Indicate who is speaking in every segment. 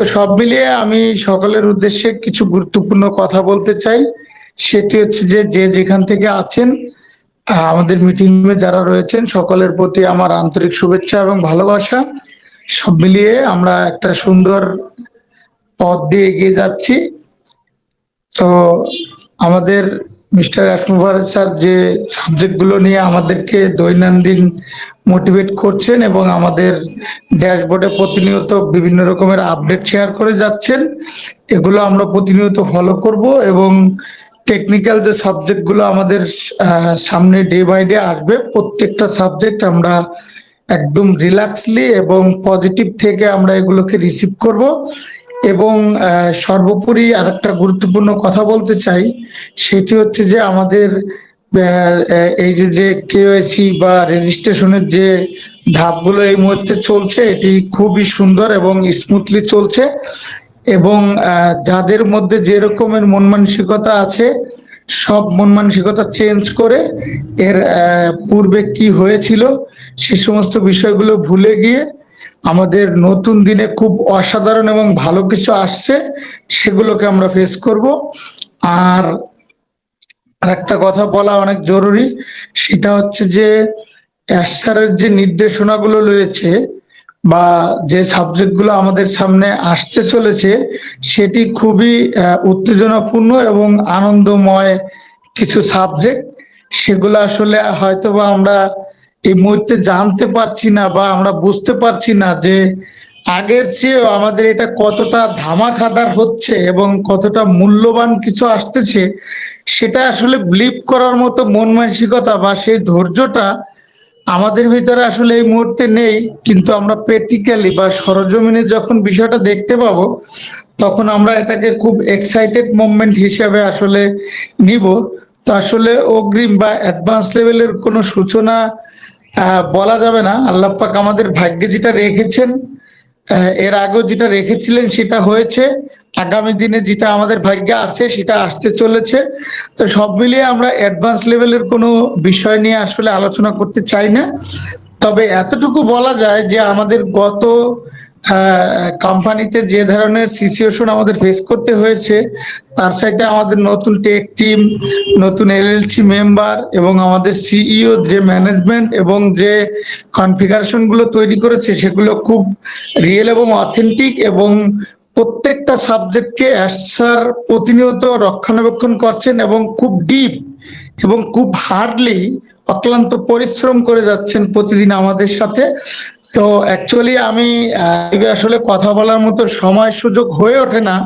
Speaker 1: তো সব মিলিয়ে আমি সকলের উদ্দেশ্যে কিছু গুরুত্বপূর্ণ কথা বলতে চাই। সেটি হচ্ছে যে যে যেখান থেকে আছেন আমাদের মিটিং এ যারা রয়েছেন, সকলের প্রতি আমার আন্তরিক শুভেচ্ছা এবং ভালোবাসা। সব মিলিয়ে আমরা একটা সুন্দর পথ দিয়ে এগিয়ে যাচ্ছি। তো আমাদের মিস্টার রাসমুভার স্যার যে সাবজেক্টগুলো নিয়ে আমাদেরকে দৈনন্দিন মোটিভেট করছেন এবং আমাদের ড্যাশবোর্ডে প্রতিনিয়ত বিভিন্ন রকমের আপডেট শেয়ার করে যাচ্ছেন, এগুলো আমরা প্রতিনিয়ত ফলো করব এবং টেকনিক্যাল যে সাবজেক্টগুলো আমাদের সামনে ডে বাই ডে আসবে, প্রত্যেকটা সাবজেক্ট আমরা একদম রিল্যাক্সলি এবং পজিটিভ থেকে আমরা এগুলোকে রিসিভ করব। এবং সর্বোপরি আরেকটা গুরুত্বপূর্ণ কথা বলতে চাই, সেটি হচ্ছে যে আমাদের এই যে যে কেওয়াইসি বা রেজিস্ট্রেশনের যে ধাপগুলো এই মুহূর্তে চলছে, এটি খুবই সুন্দর এবং স্মুথলি চলছে এবং যাদের মধ্যে যে রকমের মন মানসিকতা আছে, সব মন মানসিকতা চেঞ্জ করে এর পূর্বে কি হয়েছিল, সে সমস্ত বিষয়গুলো ভুলে গিয়ে আমাদের নতুন দিনে খুব অসাধারণ এবং ভালো কিছু আসছে, সেগুলোকে আমরা ফেস করব। আর একটা কথা বলা অনেক জরুরি, সেটা হচ্ছে যে স্যারের যে নির্দেশনাগুলো রয়েছে বা যে সাবজেক্টগুলো আমাদের সামনে আসতে চলেছে, সেটি খুবই উত্তেজনাপূর্ণ এবং আনন্দময় কিছু সাবজেক্ট। সেগুলো আসলে হয়তোবা আমরা এই মুহূর্তে জানতে পারছি না বা আমরা বুঝতে পারছি না যে আগের চেয়েও আমাদের এটা কতটা ধামাখাদার হচ্ছে এবং কতটা মূল্যবান কিছু আসতেছে, সেটা আসলে বিলিভ করার মতো মন মানসিকতা বা সেই ধৈর্যটা আমাদের ভিতরে আসলে এই মুহূর্তে নেই। কিন্তু আমরা প্র্যাকটিক্যালি বা সরজমিনে যখন বিষয়টা দেখতে পাবো, তখন আমরা এটাকে খুব এক্সাইটেড মোমেন্ট হিসেবে আসলে নিব। তো আসলে অগ্রিম বা অ্যাডভান্স লেভেলের কোনো সূচনা বলা যাবে না। আল্লাহ পাক আমাদের ভাগ্যে যেটা রেখেছেন এর আগেও যেটা রেখেছিলেন সেটা হয়েছে। আগামী দিনে যেটা আমাদের ভাগ্যে আছে সেটা আসতে চলেছে। তো সব মিলিয়ে আমরা অ্যাডভান্স লেভেলের কোনো বিষয় নিয়ে আসলে আলোচনা করতে চাই না। তবে এতটুকু বলা যায় যে আমাদের গত কোম্পানিতে যে ধরনের সিচুয়েশন আমাদের ফেস করতে হয়েছে, তার সাথে আমাদের নতুন টেক টিম নতুন এলএলসি মেম্বার এবং আমাদের সিইও যে ম্যানেজমেন্ট এবং যে কনফিগারেশনগুলো তৈরি করেছে, সেগুলো খুব রিয়েল এবং অথেন্টিক এবং প্রত্যেকটা সাবজেক্টকে স্যার প্রতিনিয়ত রক্ষণাবেক্ষণ করছেন এবং খুব ডিপ এবং খুব হার্ডলি অক্লান্ত পরিশ্রম করে যাচ্ছেন প্রতিদিন আমাদের সাথে। তো অ্যাকচুয়ালি আমি আসলে কথা বলার মতো সময় সুযোগ হয়ে ওঠে না।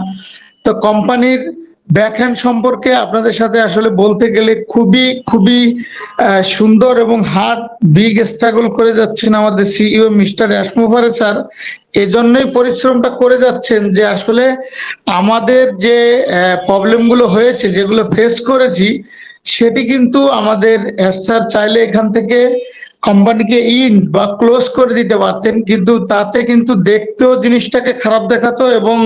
Speaker 1: তো কোম্পানির ব্যাকহ্যান্ড সম্পর্কে আপনাদের সাথে আসলে বলতে গেলে খুবই খুবই সুন্দর এবং হার্ড বিগ স্ট্রাগল করে যাচ্ছেন আমাদের সিইও মিস্টার অ্যাসমোভারে স্যার। এজন্যই পরিশ্রমটা করে যাচ্ছেন যে আসলে আমাদের যে প্রবলেমগুলো হয়েছে, যেগুলো ফেস করেছি, সেটি কিন্তু আমাদের স্যার চাইলে এখান থেকে কোম্পানিকে ইন বা ক্লোজ করে দিতে পারতেন, কিন্তু তাতে কিন্তু দেখতেও জিনিসটাকে খারাপ দেখাতো এবং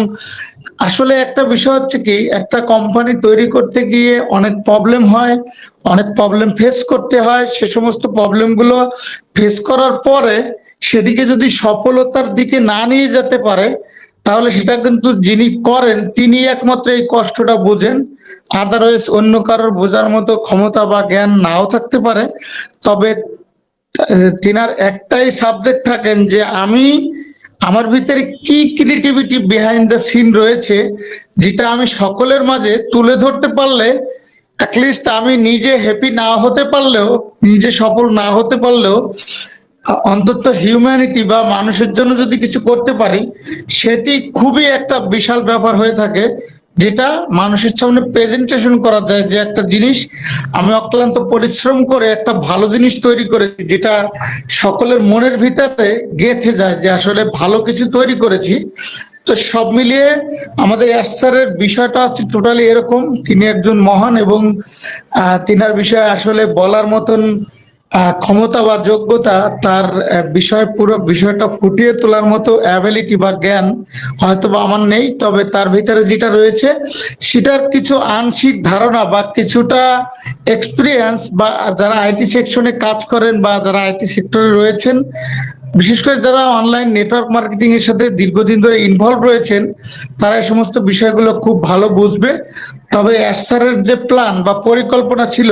Speaker 1: আসলে একটা বিষয় হচ্ছে কি, একটা কোম্পানি তৈরি করতে গিয়ে অনেক প্রবলেম হয়, অনেক প্রবলেম ফেস করতে হয়, সে সমস্ত প্রবলেমগুলো ফেস করার পরে সেটিকে যদি সফলতার দিকে না নিয়ে যেতে পারে, তাহলে সেটা কিন্তু যিনি করেন তিনি একমাত্র এই কষ্টটা বোঝেন। আদারওয়াইজ অন্য কারোর বোঝার মতো ক্ষমতা বা জ্ঞান নাও থাকতে পারে। তবে তিনার একটাই সাবজেক্ট থাকেন যে আমি, আমার ভিতরে কি ক্রিয়েটিভিটি বিহাইন্ড দ্য সিন রয়েছে, যেটা আমি সকলের মাঝে তুলে ধরতে পারলে অ্যাটলিস্ট আমি নিজে হ্যাপি না হতে পারলেও, নিজে সফল না হতে পারলেও, অন্তত হিউম্যানিটি বা মানুষের জন্য যদি কিছু করতে পারি, সেটি খুবই একটা বিশাল ব্যাপার হয়ে থাকে। যেটা মানুষের সামনে প্রেজেন্টেশন করা যায় যে একটা জিনিস, আমি অক্লান্ত পরিশ্রম করে একটা ভালো জিনিস তৈরি করেছি, যেটা সকলের মনের ভিতরে গেঁথে যায় যে আসলে ভালো কিছু তৈরি করেছি। তো সব মিলিয়ে আমাদের স্যারের বিষয়টা হচ্ছে টোটালি এরকম। তিনি একজন মহান এবং তিনার বিষয়ে আসলে বলার মতন ক্ষমতা বা যোগ্যতা তার বিষয় পুরো, বিষয়টা ফুটিয়ে তোলার মতো অ্যাবিলিটি বা জ্ঞান হয়তো বা আমার নেই, তবে তার ভিতরে যেটা রয়েছে, সেটার কিছু আংশিক ধারণা বা কিছুটা এক্সপিরিয়েন্স বা যারা আইটি সেকশনে কাজ করেন বা যারা আইটি সেক্টরে রয়েছেন, বিশেষ করে যারা অনলাইন নেটওয়ার্ক মার্কেটিং এর সাথে দীর্ঘদিন ধরে ইনভলভ রয়েছেন, তারা এই সমস্ত বিষয়গুলো খুব ভালো বুঝবে। তবে অ্যাসারের যে প্ল্যান বা পরিকল্পনা ছিল,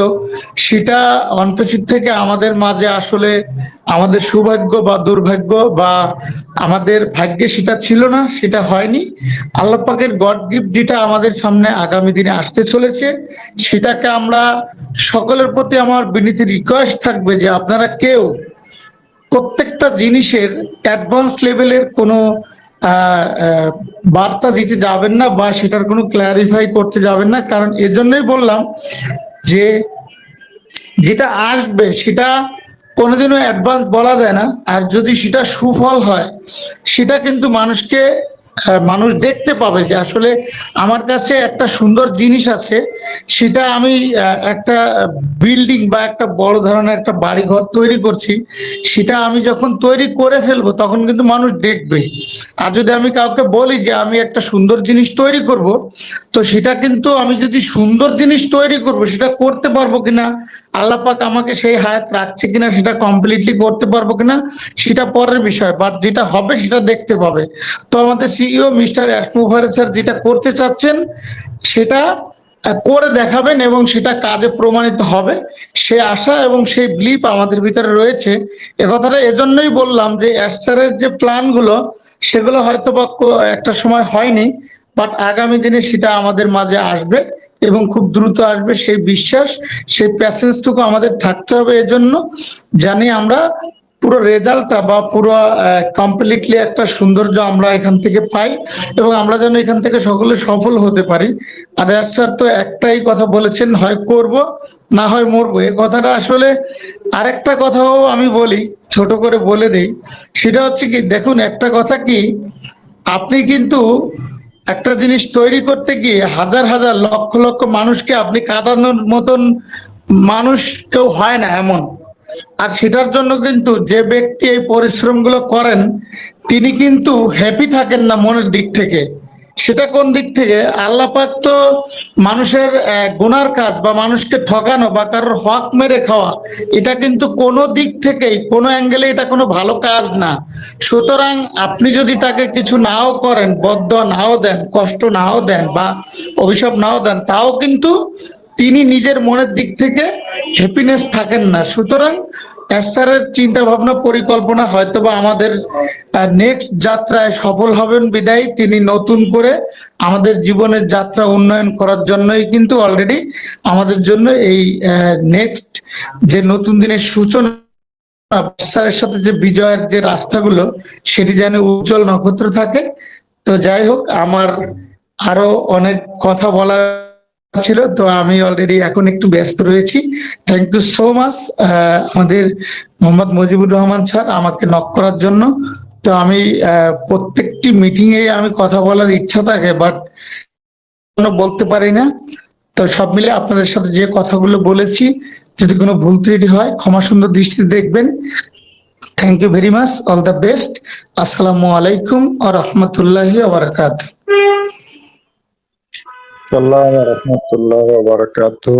Speaker 1: সেটা অনপেসিড থেকে আমাদের মাঝে আসলে আমাদের সৌভাগ্য বা দুর্ভাগ্য বা আমাদের ভাগ্যে সেটা ছিল না, সেটা হয়নি। আল্লাহ পাকের গড গিফট যেটা আমাদের সামনে আগামী দিনে আসতে চলেছে, সেটাকে আমরা সকলের প্রতি আমার বিনীত রিকোয়েস্ট থাকবে যে আপনারা কেউ প্রত্যেকটা জিনিসের অ্যাডভান্স লেভেলের কোনো বার্তা দিতে যাবেন না বা সেটার কোনো ক্ল্যারিফাই করতে যাবেন না। কারণ এর জন্যই বললাম যে যেটা আসবে সেটা কোনোদিনও অ্যাডভান্স বলা যায় না। আর যদি সেটা সুফল হয়, সেটা কিন্তু মানুষকে মানুষ দেখতে পাবে যে আসলে আমার কাছে একটা সুন্দর জিনিস আছে, সেটা আমি একটা বিল্ডিং বা একটা বড় ধরনের একটা বাড়ি ঘর তৈরি করছি, সেটা আমি যখন তৈরি করে ফেলব তখন কিন্তু মানুষ দেখবে। আর যদি আমি কাউকে বলি যে আমি একটা সুন্দর জিনিস তৈরি করব, তো সেটা কিন্তু আমি যদি সুন্দর জিনিস তৈরি করব, সেটা করতে পারব কিনা আল্লাহ পাক আমাকে সেই হায়াত রাখছে কিনা সেটা কমপ্লিটলি করতে পারব কিনা, সেটা পরের বিষয়। বাট যেটা হবে সেটা দেখতে পাবে। তো আমাদের সিইও মিস্টার অ্যাসমুভারে স্যার যেটা করতে চাচ্ছেন, সেটা করে দেখাবেন এবং সেটা কাজে প্রমাণিত হবে। সে আশা এবং সেই ব্লিপ আমাদের ভিতরে রয়েছে। এ কথাটা এজন্যই বললাম যে অ্যাস্টারের যে প্ল্যানগুলো, সেগুলো হয়তো বা একটা সময় হয়নি বাট আগামী দিনে সেটা আমাদের মাঝে আসবে। এবং খুব দ্রুত আসবে সেই বিশ্বাস, সেই প্যাসেন্সটুকু আমাদের থাকতে হবে এজন্য, জানি আমরা পুরো রেজাল্টটা বা পুরো কমপ্লিটলি একটা সৌন্দর্য আমরা এখান থেকে পাই এবং আমরা যেন এখান থেকে সকলে সফল হতে পারি। আর স্যার তো একটাই কথা বলেছেন, হয় করব না হয় মরবো। এ কথাটা আসলে আরেকটা কথাও আমি বলি, ছোট করে বলে দেই। সেটা হচ্ছে কি, দেখুন একটা কথা কি, আপনি কিন্তু একটা জিনিস তৈরি করতে গিয়ে হাজার হাজার লক্ষ লক্ষ মানুষকে আপনি কাঁদানোর মতন মানুষ কেউ হয় না এমন। আর সেটার জন্য কিন্তু যে ব্যক্তি এই পরিশ্রমগুলো করেন, তিনি কিন্তু হ্যাপি থাকেন না মনের দিক থেকে। সেটা কোন দিক থেকে? আল্লাহ পাক তো মানুষের গুনার কাজ বা মানুষকে ঠকানো বা কারোর হক মেরে খাওয়া, এটা কিন্তু কোনো দিক থেকেই, কোনো অ্যাঙ্গেলে এটা কোনো ভালো কাজ না। সুতরাং আপনি যদি তাকে কিছু নাও করেন, বদ্ধ নাও দেন, কষ্ট নাও দেন বা অভিশাপ নাও দেন, তাও কিন্তু তিনি নিজের মনের দিক থেকে হ্যাপিনেস থাকেন না। সুতরাং স্যারের চিন্তা ভাবনা পরিকল্পনা হয়তোবা আমাদের নেক্সট যাত্রায় সফল হবেন বিদায়। তিনি নতুন করে আমাদের জীবনের যাত্রা উন্নয়ন করার জন্যই কিন্তু অলরেডি আমাদের জন্য এই নেক্সট যে নতুন দিনের সূচনা স্যারের সাথে যে বিজয়ের যে রাস্তাগুলো, সেটি যেন উজ্জ্বল নক্ষত্র থাকে। তো যাই হোক, আমার আরও অনেক কথা বলার ছিল, তো আমি অলরেডি এখন একটু ব্যস্ত রয়েছি। থ্যাংক ইউ সো মাচ আমাদের মোহাম্মদ মুজিবুর রহমান স্যার আমাকে নক করার জন্য। তো আমি প্রত্যেকটি মিটিং এ আমি কথা বলার ইচ্ছা থাকে বাট বলতে পারি না। তো সব মিলে আপনাদের সাথে যে কথাগুলো বলেছি, যদি কোনো ভুল ত্রুটি হয়, ক্ষমা সুন্দর দৃষ্টিতে দেখবেন। Thank you very much all the best আসসালামু আলাইকুম আ রহমতুল্লাহি বারাকাত
Speaker 2: সাল্লাম রহমতুল্লাহ বারাকাতু